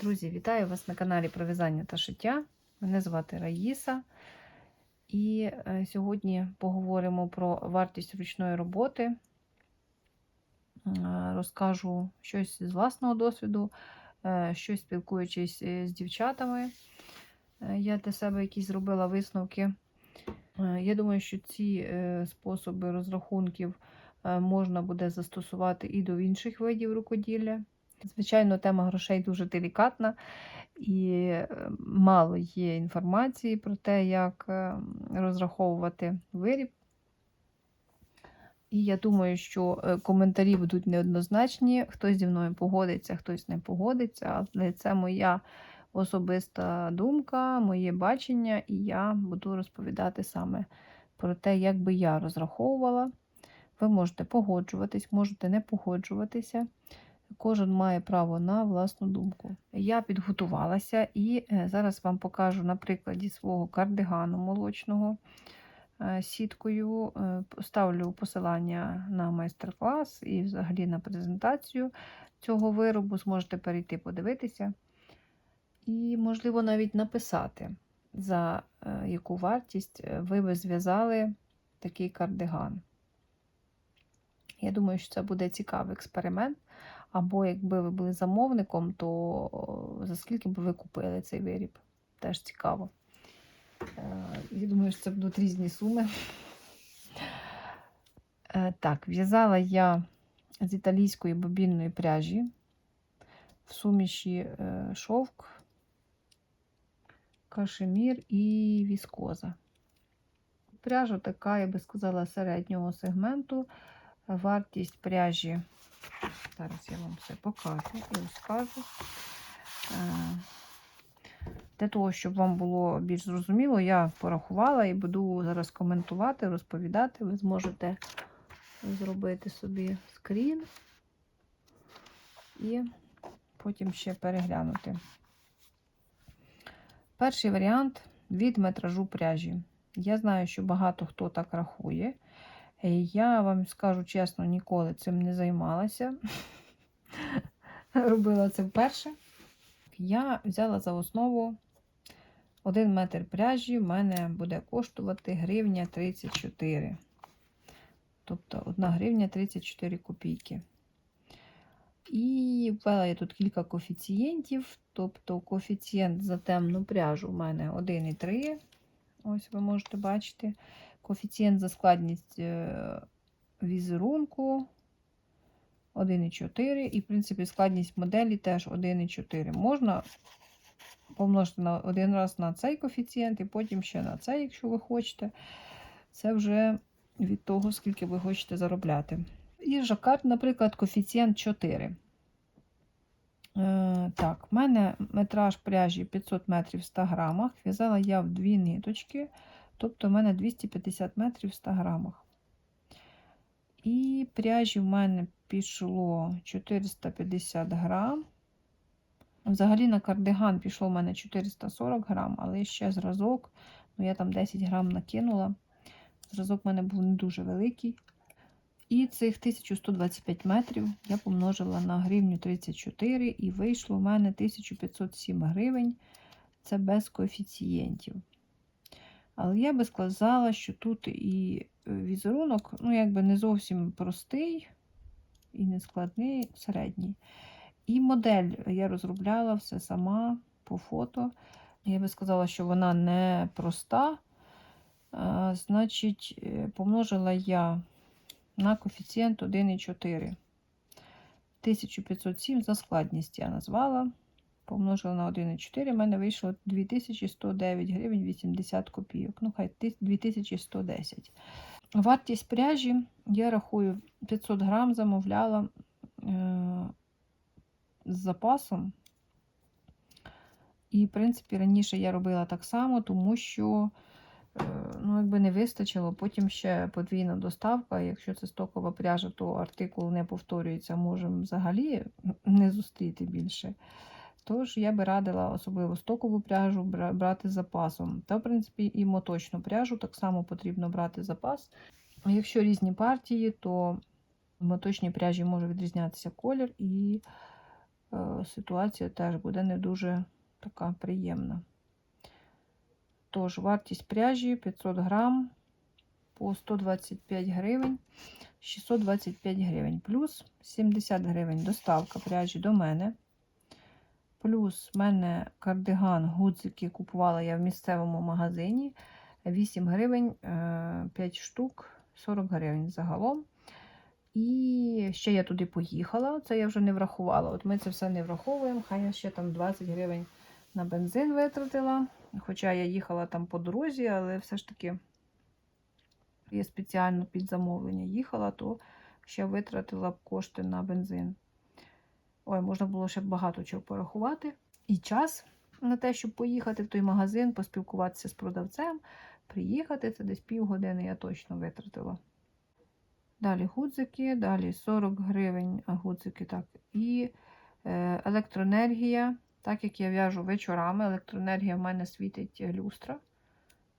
Друзі, вітаю вас на каналі про в'язання та шиття. Мене звати Раїса. І е, сьогодні поговоримо про вартість ручної роботи. Е, Розкажу щось з власного досвіду, е, щось спілкуючись з дівчатами. Я для себе якісь зробила висновки. Я думаю, що ці способи розрахунків можна буде застосувати і до інших видів рукоділля. Звичайно, тема грошей дуже делікатна і е, мало є інформації про те, як е, розраховувати виріб. І я думаю, що е, коментарі будуть неоднозначні. Хтось зі мною погодиться, хтось не погодиться, але це моя особиста думка, моє бачення, і я буду розповідати саме про те, як би я розраховувала. Ви можете погоджуватись, можете не погоджуватися. Кожен має право на власну думку. Я підготувалася і е, зараз вам покажу на прикладі свого кардигану молочного е, сіткою. Е, Ставлю посилання на майстер-клас і взагалі на презентацію цього виробу. Зможете перейти подивитися. І, можливо, навіть написати, за яку вартість ви би зв'язали такий кардиган. Я думаю, що це буде цікавий експеримент. Або якби ви були замовником, то за скільки б ви купили цей виріб? Теж цікаво. Я думаю, що це будуть різні суми. Так, в'язала я з італійської бобінної пряжі в суміші шовк, кашемір і віскоза. Пряжа така, я би сказала, середнього сегменту. Вартість пряжі. Зараз я вам все покажу і розкажу. Для того, щоб вам було більш зрозуміло, я порахувала і буду зараз коментувати, розповідати. Ви зможете зробити собі скрін і потім ще переглянути. Перший варіант від метражу пряжі. Я знаю, що багато хто так рахує. Я вам скажу чесно, ніколи цим не займалася. Робила це вперше. Я взяла за основу 1 метр пряжі, в мене буде коштувати гривня 34. Тобто 1 гривня 34 копійки. І ввела я тут кілька коефіцієнтів. Тобто коефіцієнт за темну пряжу в мене 1,3. Ось ви можете бачити. Коефіцієнт за складність візерунку 1,4. І, в принципі, складність моделі теж 1,4. Можна помножити на один раз на цей коефіцієнт, і потім ще на цей, якщо ви хочете. Це вже від того, скільки ви хочете заробляти. І жакард, наприклад, коефіцієнт 4. Е, так, в мене метраж пряжі 500 метрів в 100 грамах. В'язала я в дві ниточки. Тобто в мене 250 метрів в 100 грамах. І пряжі в мене пішло 450 грам. Взагалі на кардиган пішло в мене 440 грам, але ще зразок, ну я там 10 грам накинула. Зразок в мене був не дуже великий. І цих 1125 метрів я помножила на гривню 34 і вийшло в мене 1507 гривень. Це без коефіцієнтів. Але я би сказала, що тут і візерунок, ну, якби не зовсім простий і не складний, середній. І модель я розробляла все сама по фото. Я би сказала, що вона не проста. Значить, помножила я на коефіцієнт 1,4. 1507 за складність я назвала помножила на 1,4, в мене вийшло 2109 гривень 80 копійок. Ну, хай 2110. Вартість пряжі, я рахую, 500 грам замовляла е з запасом. І, в принципі, раніше я робила так само, тому що е ну, якби не вистачило. Потім ще подвійна доставка. Якщо це стокова пряжа, то артикул не повторюється, можемо взагалі не зустріти більше. Тож я би радила особливо стокову пряжу брати з запасом. Та, в принципі, і моточну пряжу так само потрібно брати запас. Якщо різні партії, то в моточній пряжі може відрізнятися колір і е, ситуація теж буде не дуже така приємна. Тож, вартість пряжі 500 грам по 125 гривень, 625 гривень, плюс 70 гривень доставка пряжі до мене. Плюс в мене кардиган гудзики купувала я в місцевому магазині. 8 гривень, 5 штук, 40 гривень загалом. І ще я туди поїхала, це я вже не врахувала. От ми це все не враховуємо. Хай я ще там 20 гривень на бензин витратила. Хоча я їхала там по дорозі, але все ж таки я спеціально під замовлення їхала, то ще витратила б кошти на бензин. Ой, можна було ще багато чого порахувати. І час на те, щоб поїхати в той магазин, поспілкуватися з продавцем, приїхати. Це десь півгодини я точно витратила. Далі гудзики, далі 40 гривень гудзики, так. І е, електроенергія. Так як я в'яжу вечорами, електроенергія в мене світить люстра.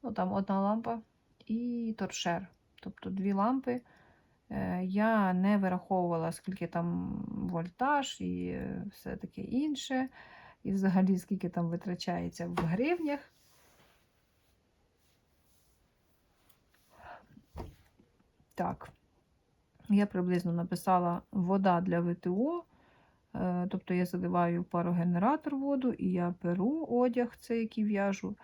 Ну, там одна лампа і торшер. Тобто дві лампи. Е, Я не вираховувала, скільки там вольтаж і е, все таке інше. І взагалі, скільки там витрачається в гривнях. Так, я приблизно написала вода для ВТО. Е, Тобто я заливаю парогенератор воду, і я беру одяг, цей, який в'яжу,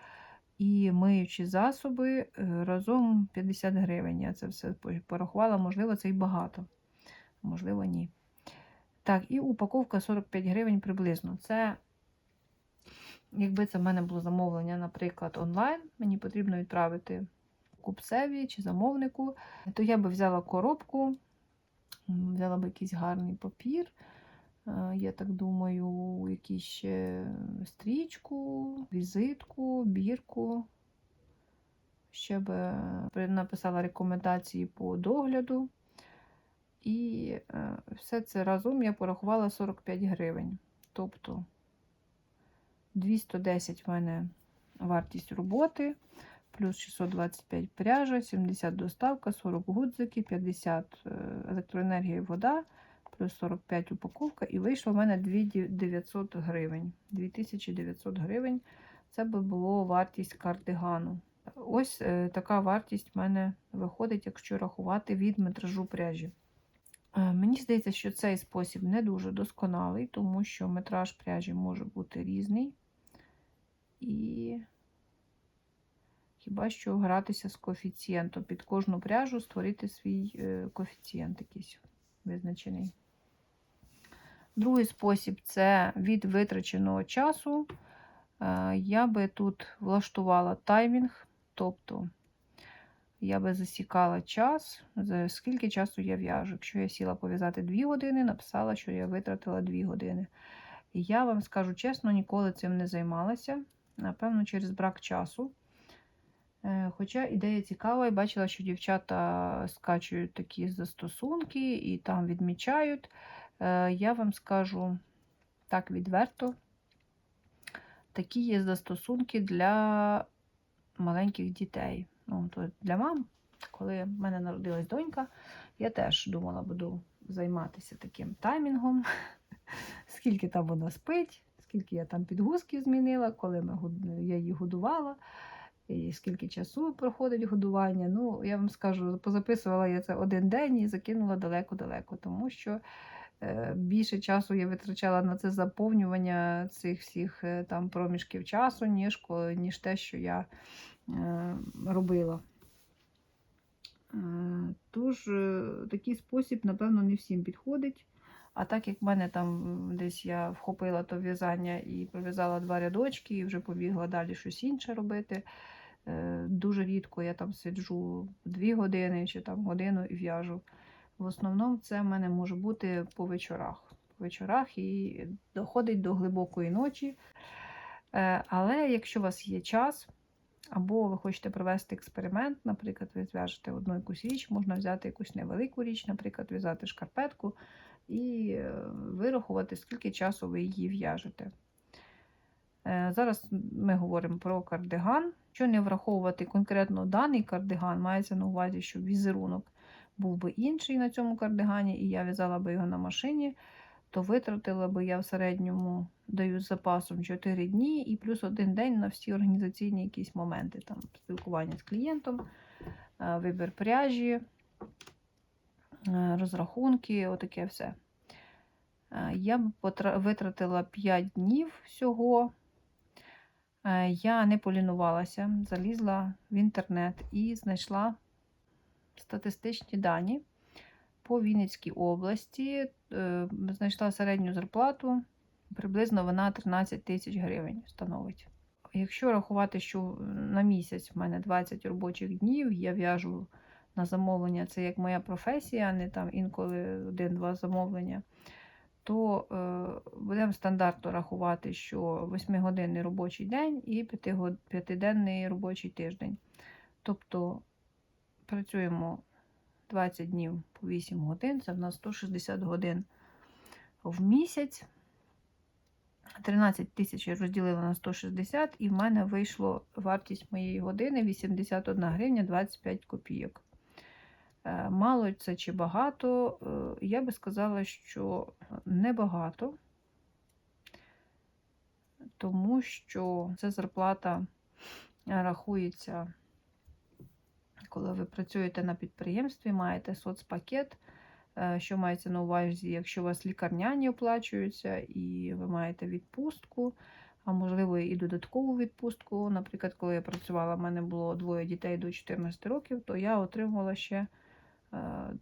і миючі засоби е, разом 50 гривень. Я це все порахувала, можливо, це і багато, можливо, ні. Так, і упаковка 45 гривень приблизно. Це, якби це в мене було замовлення, наприклад, онлайн, мені потрібно відправити купцеві чи замовнику, то я би взяла коробку, взяла б якийсь гарний папір. Е, Я так думаю, якісь ще стрічку, візитку, бірку. Ще б е, написала рекомендації по догляду. І е, все це разом я порахувала 45 гривень. Тобто 210 в мене вартість роботи, плюс 625 пряжа, 70 доставка, 40 гудзики, 50 електроенергія і вода, плюс 45 упаковка, і вийшло в мене 2900 гривень. 2900 гривень це би було вартість кардигану. Ось е, така вартість в мене виходить, якщо рахувати від метражу пряжі. Е, Мені здається, що цей спосіб не дуже досконалий, тому що метраж пряжі може бути різний. І хіба що гратися з коефіцієнтом. Під кожну пряжу створити свій е, коефіцієнт якийсь визначений. Другий спосіб це від витраченого часу. Е, Я би тут влаштувала таймінг, тобто я би засікала час, за скільки часу я в'яжу. Якщо я сіла пов'язати 2 години, написала, що я витратила 2 години. І я вам скажу чесно, ніколи цим не займалася. Напевно, через брак часу. Е, Хоча ідея цікава, і бачила, що дівчата скачують такі застосунки і там відмічають. Е, Я вам скажу так відверто, такі є застосунки для маленьких дітей. Ну, то Для мам, коли в мене народилась донька, я теж думала, буду займатися таким таймінгом, скільки там вона спить, скільки я там підгузків змінила, коли ми, я її годувала і скільки часу проходить годування. Ну, я вам скажу, позаписувала я це один день і закинула далеко-далеко, тому що більше часу я витрачала на це заповнювання цих всіх е, там проміжків часу, ніж, ніж те, що я е, робила. Е, Тож, е, такий спосіб, напевно, не всім підходить. А так як в мене там десь я вхопила то в'язання і пров'язала два рядочки, і вже побігла далі щось інше робити. Е, Дуже рідко я там сиджу дві години чи там годину і в'яжу. В основному це в мене може бути по вечорах. По вечорах і доходить до глибокої ночі. Е, Але якщо у вас є час, або ви хочете провести експеримент, наприклад, ви зв'яжете одну якусь річ, можна взяти якусь невелику річ, наприклад, в'язати шкарпетку і е, вирахувати, скільки часу ви її в'яжете. Е, Зараз ми говоримо про кардиган. Що не враховувати конкретно даний кардиган, мається на увазі, щоб візерунок був би інший на цьому кардигані, і я в'язала би його на машині, то витратила би я в середньому даю з запасом 4 дні і плюс один день на всі організаційні якісь моменти, там спілкування з клієнтом, е, вибір пряжі, е, розрахунки, отаке все. Е, Я б витратила 5 днів всього. Я не полінувалася, залізла в інтернет і знайшла статистичні дані по Вінницькій області. Е, Знайшла середню зарплату, приблизно вона 13 тисяч гривень становить. Якщо рахувати, що на місяць в мене 20 робочих днів, я в'яжу на замовлення, це як моя професія, а не там інколи один-два замовлення, то е, будемо стандартно рахувати, що 8-годинний робочий день і 5-денний робочий тиждень. Тобто працюємо 20 днів по 8 годин, це в нас 160 годин в місяць. 13 тисяч я розділила на 160, і в мене вийшло вартість моєї години 81 гривня 25 копійок. Е, Мало це чи багато, Е, я би сказала, що небагато, тому що ця зарплата рахується, коли ви працюєте на підприємстві, маєте соцпакет. Е, Що мається на увазі, якщо у вас лікарняні оплачуються і ви маєте відпустку, а можливо і додаткову відпустку. Наприклад, коли я працювала, в мене було двоє дітей до 14 років, то я отримувала ще е,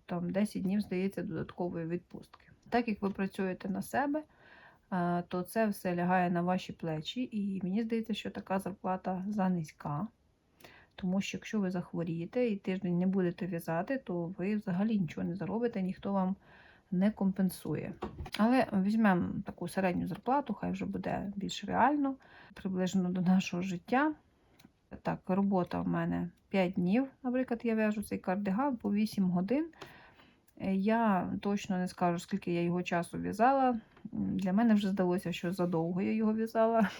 там 10 днів, здається, додаткової відпустки. Так як ви працюєте на себе, е, то це все лягає на ваші плечі, і мені здається, що така зарплата занизька. Тому що якщо ви захворієте і тиждень не будете в'язати, то ви взагалі нічого не заробите, ніхто вам не компенсує. Але візьмемо таку середню зарплату, хай вже буде більш реально, приближено до нашого життя. Так, робота в мене 5 днів, наприклад, я в'яжу цей кардиган по 8 годин. Я точно не скажу, скільки я його часу в'язала. Для мене вже здалося, що задовго я його в'язала.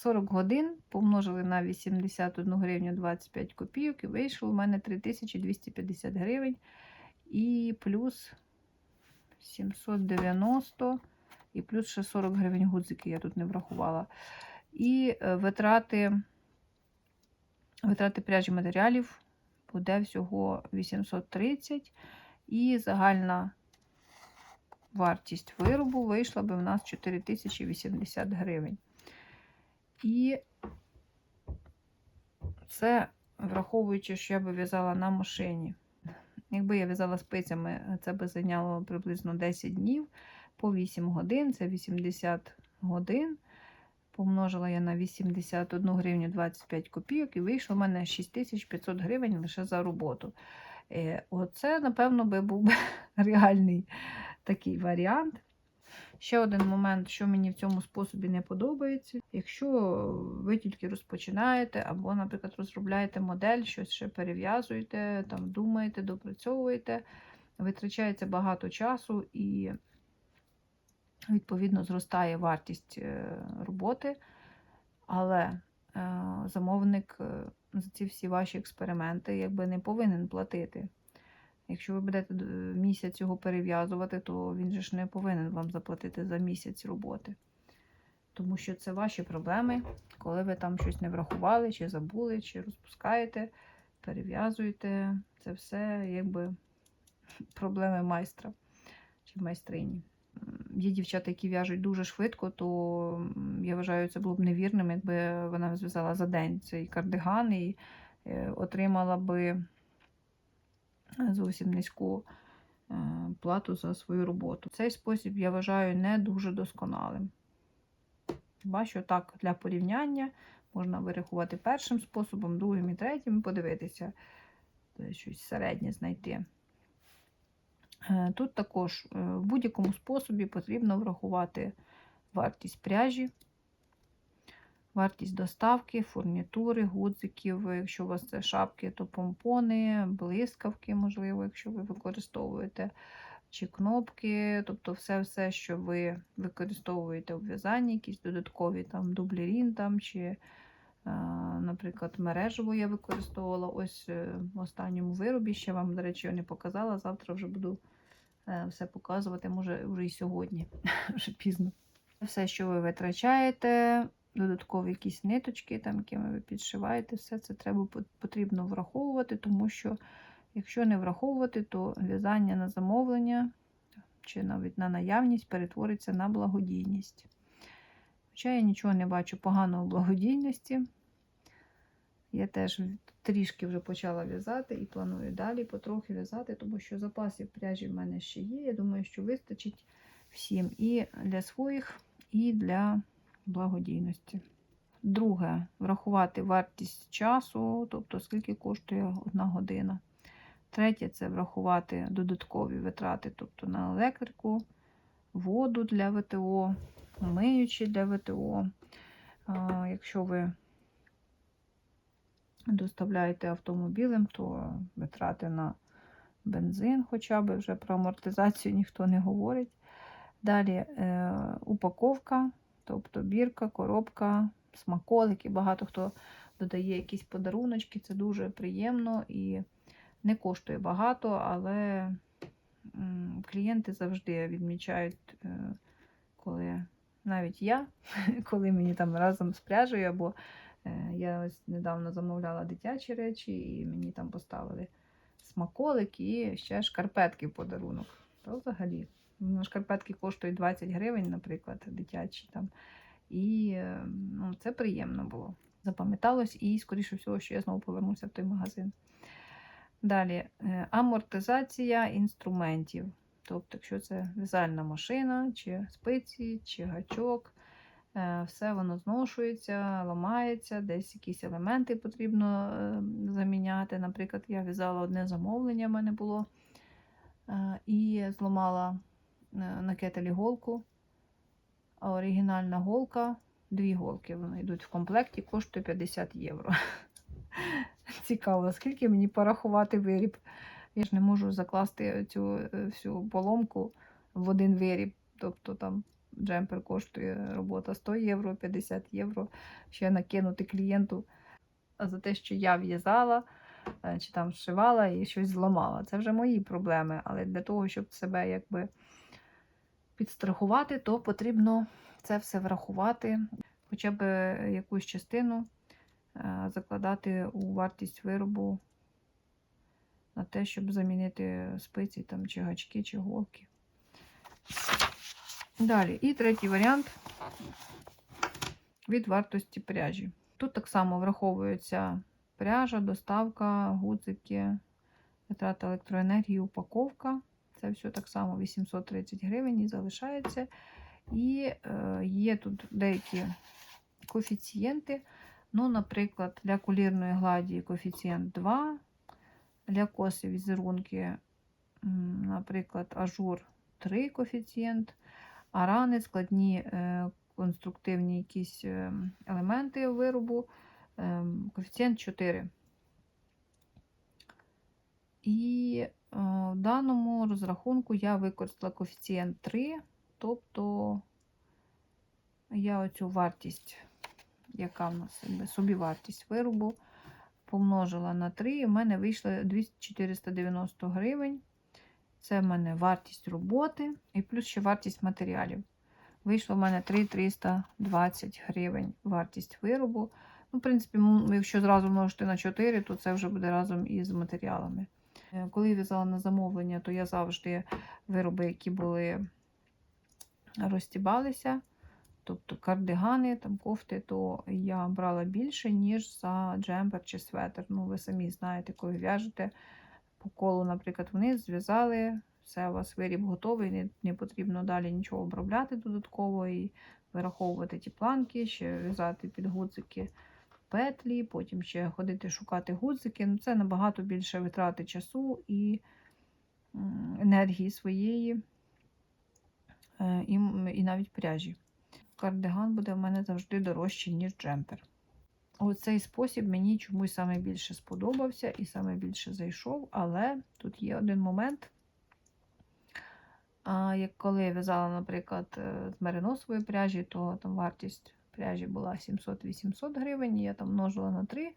40 годин помножили на 81 гривню 25 копійок і вийшло у мене 3250 гривень. І плюс 790 і плюс ще 40 гривень гудзики я тут не врахувала. І е, витрати, витрати пряжі матеріалів буде всього 830. І загальна вартість виробу вийшла би в нас 4080 гривень. І це враховуючи, що я би в'язала на машині. Якби я в'язала спицями, це би зайняло приблизно 10 днів по 8 годин, це 80 годин. Помножила я на 81 гривню 25 копійок, і вийшло в мене 6500 гривень лише за роботу. Е, Оце, напевно, би був реальний такий варіант. Ще один момент, що мені в цьому способі не подобається. Якщо ви тільки розпочинаєте, або, наприклад, розробляєте модель, щось ще перев'язуєте, там думаєте, допрацьовуєте, витрачається багато часу і, відповідно, зростає вартість е, роботи, але е, замовник е, за ці всі ваші експерименти якби не повинен платити. Якщо ви будете місяць його перев'язувати, то він же ж не повинен вам заплатити за місяць роботи. Тому що це ваші проблеми, коли ви там щось не врахували, чи забули, чи розпускаєте, перев'язуєте. Це все якби проблеми майстра чи майстрині. Є дівчата, які в'яжуть дуже швидко, то я вважаю, це було б невірним, якби вона зв'язала за день цей кардиган і е, отримала би зовсім низьку е, плату за свою роботу. Цей спосіб я вважаю не дуже досконалим. Бачу, так, для порівняння можна вирахувати першим способом, другим і третім, і подивитися, е, щось середнє знайти. Е, Тут також в будь-якому способі потрібно врахувати вартість пряжі, вартість доставки, фурнітури, гудзиків. Якщо у вас це шапки, то помпони, блискавки, можливо, якщо ви використовуєте, чи кнопки, тобто все, все, що ви використовуєте у в'язанні, якісь додаткові там дублерін там, чи, е, наприклад, мережево я використовувала ось е, в останньому виробі. Ще вам, до речі, його не показала. Завтра вже буду е, все показувати, може вже і сьогодні, вже пізно. Все, що ви витрачаєте, додаткові якісь ниточки, там, якими ви підшиваєте, все це треба потрібно враховувати, тому що якщо не враховувати, то в'язання на замовлення чи навіть на наявність перетвориться на благодійність. Хоча я нічого не бачу поганого в благодійності. Я теж трішки вже почала в'язати і планую далі потрохи в'язати, тому що запасів пряжі в мене ще є. Я думаю, що вистачить всім і для своїх, і для благодійності. Друге, врахувати вартість часу, тобто скільки коштує одна година. Третє це врахувати додаткові витрати, тобто на електрику, воду для ВТО, миючі для ВТО. Якщо ви доставляєте автомобілем, то витрати на бензин, хоча б вже про амортизацію ніхто не говорить. Далі е, упаковка, тобто бірка, коробка, смаколики. Багато хто додає якісь подаруночки, це дуже приємно і не коштує багато, але клієнти завжди відмічають, е, коли навіть я, коли мені там разом з пряжею, або е, я ось недавно замовляла дитячі речі, і мені там поставили смаколик і ще шкарпетки в подарунок. То взагалі. Шкарпетки коштують 20 гривень, наприклад, дитячі там. І е, ну, це приємно було. Запам'яталось, і, скоріше всього, що я знову повернуся в той магазин. Далі е, амортизація інструментів. Тобто, якщо це в'язальна машина, чи спиці, чи гачок, е, все воно зношується, ламається, десь якісь елементи потрібно заміняти. Наприклад, я в'язала одне замовлення, в мене було, і зламала на голку. А оригінальна голка, дві голки, вони йдуть в комплекті, коштує 50 євро. Цікаво, скільки мені порахувати виріб. Я ж не можу закласти цю е, всю поломку в один виріб. Тобто там джемпер коштує робота 100 євро, 50 євро. Ще накинути клієнту за те, що я в'язала е, чи там зшивала і щось зламала. Це вже мої проблеми. Але для того, щоб себе якби підстрахувати, то потрібно це все врахувати, хоча б якусь частину е, закладати у вартість виробу на те, щоб замінити спиці там, чи гачки, чи голки. Далі, і третій варіант від вартості пряжі. Тут так само враховується пряжа, доставка, гудзики, витрата електроенергії, упаковка. Це все так само 830 гривень і залишається. І е, є тут деякі коефіцієнти. Ну, Наприклад, для кулірної гладі коефіцієнт 2, для коси візерунки, наприклад, ажур 3 коефіцієнт, а рани, складні е, конструктивні якісь е, елементи виробу, е, коефіцієнт 4. І в даному розрахунку я використала коефіцієнт 3, тобто я оцю вартість, яка в нас собівартість виробу, помножила на 3, і в мене вийшло 2490 гривень. Це в мене вартість роботи і плюс ще вартість матеріалів. Вийшло в мене 3320 гривень вартість виробу. Ну, В принципі, якщо зразу множити на 4, то це вже буде разом із матеріалами. Е, коли я в'язала на замовлення, то я завжди вироби, які були розтібалися, тобто кардигани, там кофти, то я брала більше, ніж за джемпер чи светр. Ну, ви самі знаєте, коли в'яжете по колу, наприклад, вниз зв'язали, все, у вас виріб готовий, не, не потрібно далі нічого обробляти додатково і вираховувати ті планки, ще в'язати під гудзики петлі, потім ще ходити шукати гудзики. Ну, Це набагато більше витрати часу і енергії своєї, е, і, і навіть пряжі. Кардиган буде в мене завжди дорожчий, ніж джемпер. Оцей спосіб мені чомусь саме більше сподобався і саме більше зайшов, але тут є один момент. А, Як коли я в'язала, наприклад, е, з мериносової пряжі, то там вартість пряжі була 700-800 гривень, я там множила на 3,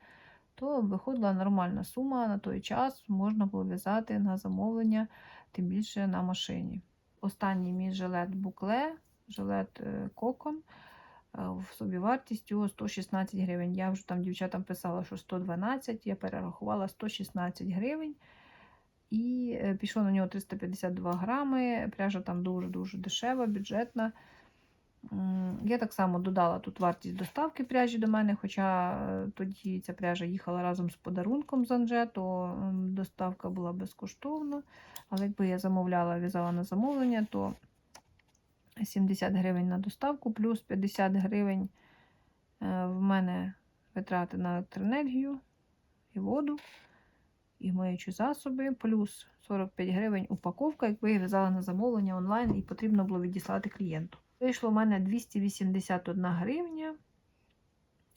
то виходила нормальна сума. На той час можна було в'язати на замовлення тим більше на машині. Останній мій жилет букле, жилет е, кокон е, в собівартістю 116 гривень. Я вже там дівчатам писала, що 112, я перерахувала 116 гривень. І е, пішло на нього 352 грами. Пряжа там дуже-дуже дешева, бюджетна. Я так само додала тут вартість доставки пряжі до мене, хоча е, тоді ця пряжа їхала разом з подарунком з Анже, то доставка була безкоштовна. Але якби я замовляла, в'язала на замовлення, то 70 гривень на доставку, плюс 50 гривень е, в мене витрати на електроенергію і воду, і миючі засоби, плюс 45 гривень упаковка, якби я в'язала на замовлення онлайн і потрібно було відіслати клієнту. Вийшло в мене 281 гривня.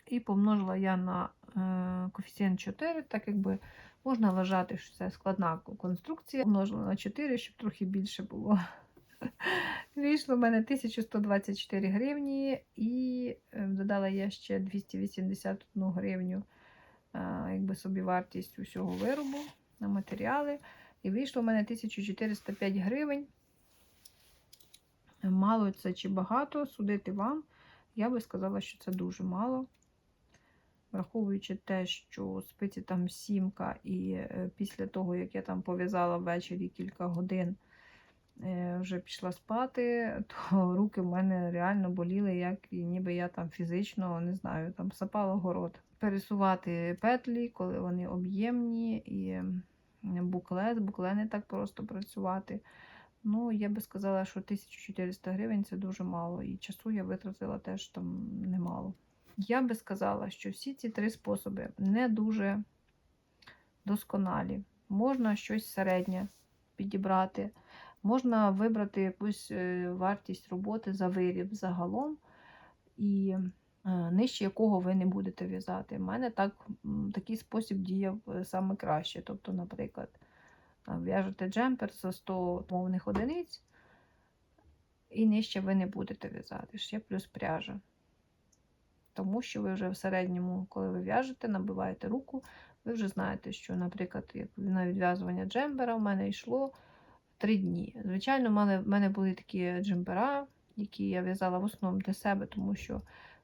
І помножила я на е, коефіцієнт 4, так якби можна вважати, що це складна конструкція. Помножила на 4, щоб трохи більше було. Вийшло в мене 1124 гривні, і е, додала я ще 281 гривню, е, якби собі вартість усього виробу на матеріали. І вийшло в мене 1405 гривень. Мало це чи багато, судити вам. Я би сказала, що це дуже мало. Враховуючи те, що спиці там сімка, і е, після того, як я там пов'язала ввечері кілька годин, е, вже пішла спати, то руки в мене реально боліли, як ніби я там фізично не знаю, там сапала город. Пересувати петлі, коли вони об'ємні, і букле, з букле не так просто працювати. Ну, я би сказала, що 1400 гривень це дуже мало, і часу я витратила теж там немало. Я би сказала, що всі ці три способи не дуже досконалі. Можна щось середнє підібрати, можна вибрати якусь е, вартість роботи за виріб загалом, і е, нижче якого ви не будете в'язати. У мене так, такий спосіб діяв е, саме краще. Тобто, наприклад, в'яжете джемпер за 100 мовних одиниць, і нижче ви не будете в'язати. Ще плюс пряжа. Тому що ви вже в середньому, коли ви в'яжете, набиваєте руку, ви вже знаєте, що, наприклад, як на відв'язування джембера в мене йшло 3 дні. Звичайно, в мене, були такі джембера, які я в'язала в основному для себе, тому що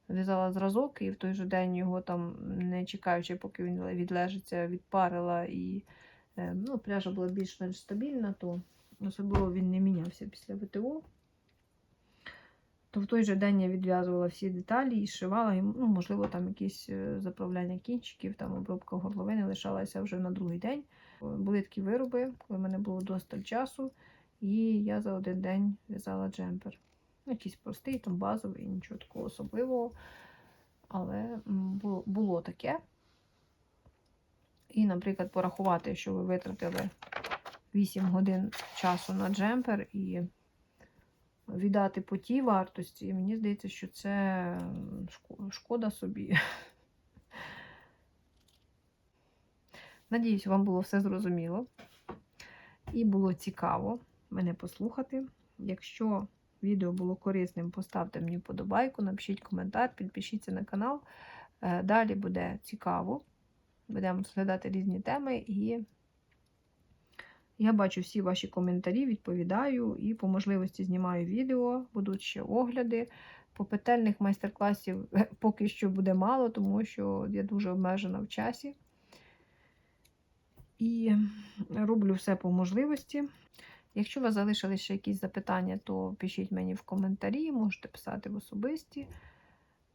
в'язала зразок і в той же день його там, не чекаючи, поки він відлежиться, відпарила і ну, пряжа була більш-менш стабільна, то особливо він не мінявся після ВТО то в той же день я відв'язувала всі деталі і шивала, і, ну, можливо, там якісь е, заправляння кінчиків, там обробка горловини лишалася вже на другий день. Е, Були такі вироби, коли в мене було досталь часу, і я за один день в'язала джемпер. Ну, Якийсь простий, там базовий, нічого такого особливого. Але було таке. І, наприклад, порахувати, що ви витратили 8 годин часу на джемпер і віддати по тій вартості, мені здається, що це шкода собі. Надіюсь, вам було все зрозуміло і було цікаво мене послухати. Якщо відео було корисним, поставте мені вподобайку, напишіть коментар, підпишіться на канал. Е, Далі буде цікаво. Будемо розглядати різні теми і я бачу всі ваші коментарі, відповідаю і по можливості знімаю відео, будуть ще огляди. По петельних майстер-класів поки що буде мало, тому що я дуже обмежена в часі. І роблю все по можливості. Якщо у вас залишились ще якісь запитання, то пишіть мені в коментарі, можете писати в особисті.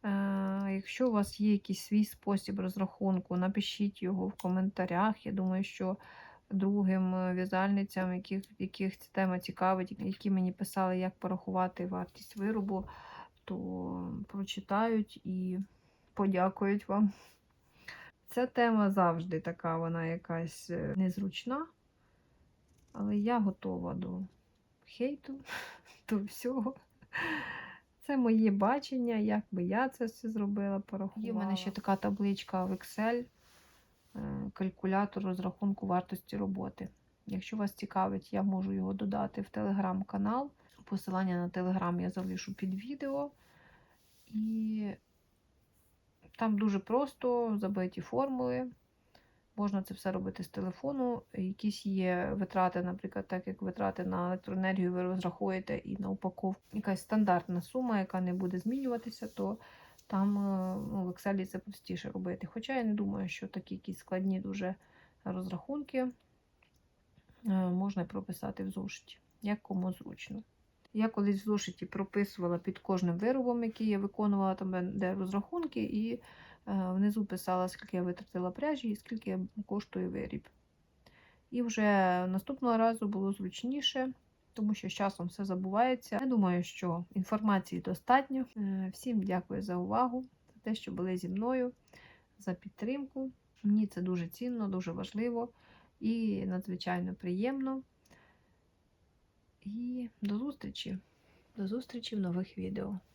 Е, Якщо у вас є якийсь свій спосіб розрахунку, напишіть його в коментарях. Я думаю, що другим е, в'язальницям, яких, яких ця тема цікавить, які мені писали, як порахувати вартість виробу, то прочитають і подякують вам. Ця тема завжди така, вона якась е, незручна, але я готова до хейту, до всього. Це моє бачення, як би я це все зробила, порахувала. Є в мене ще така табличка в Excel, е, калькулятор розрахунку вартості роботи. Якщо вас цікавить, я можу його додати в телеграм-канал. Посилання на телеграм я залишу під відео. І там дуже просто забиті формули. Можна це все робити з телефону. Якісь є витрати, наприклад, так як витрати на електроенергію ви розрахуєте і на упаковку. Якась стандартна сума, яка не буде змінюватися, то там е, ну, в Excel це простіше робити. Хоча я не думаю, що такі якісь складні дуже розрахунки е, можна прописати в зошиті, як кому зручно. Я колись в зошиті прописувала під кожним виробом, який я виконувала, там де розрахунки, і внизу писала, скільки я витратила пряжі і скільки коштує виріб. І вже наступного разу було зручніше, тому що з часом все забувається. Я думаю, що інформації достатньо. Е, Всім дякую за увагу, за те, що були зі мною, за підтримку. Мені це дуже цінно, дуже важливо і надзвичайно приємно. І до зустрічі! До зустрічі в нових відео.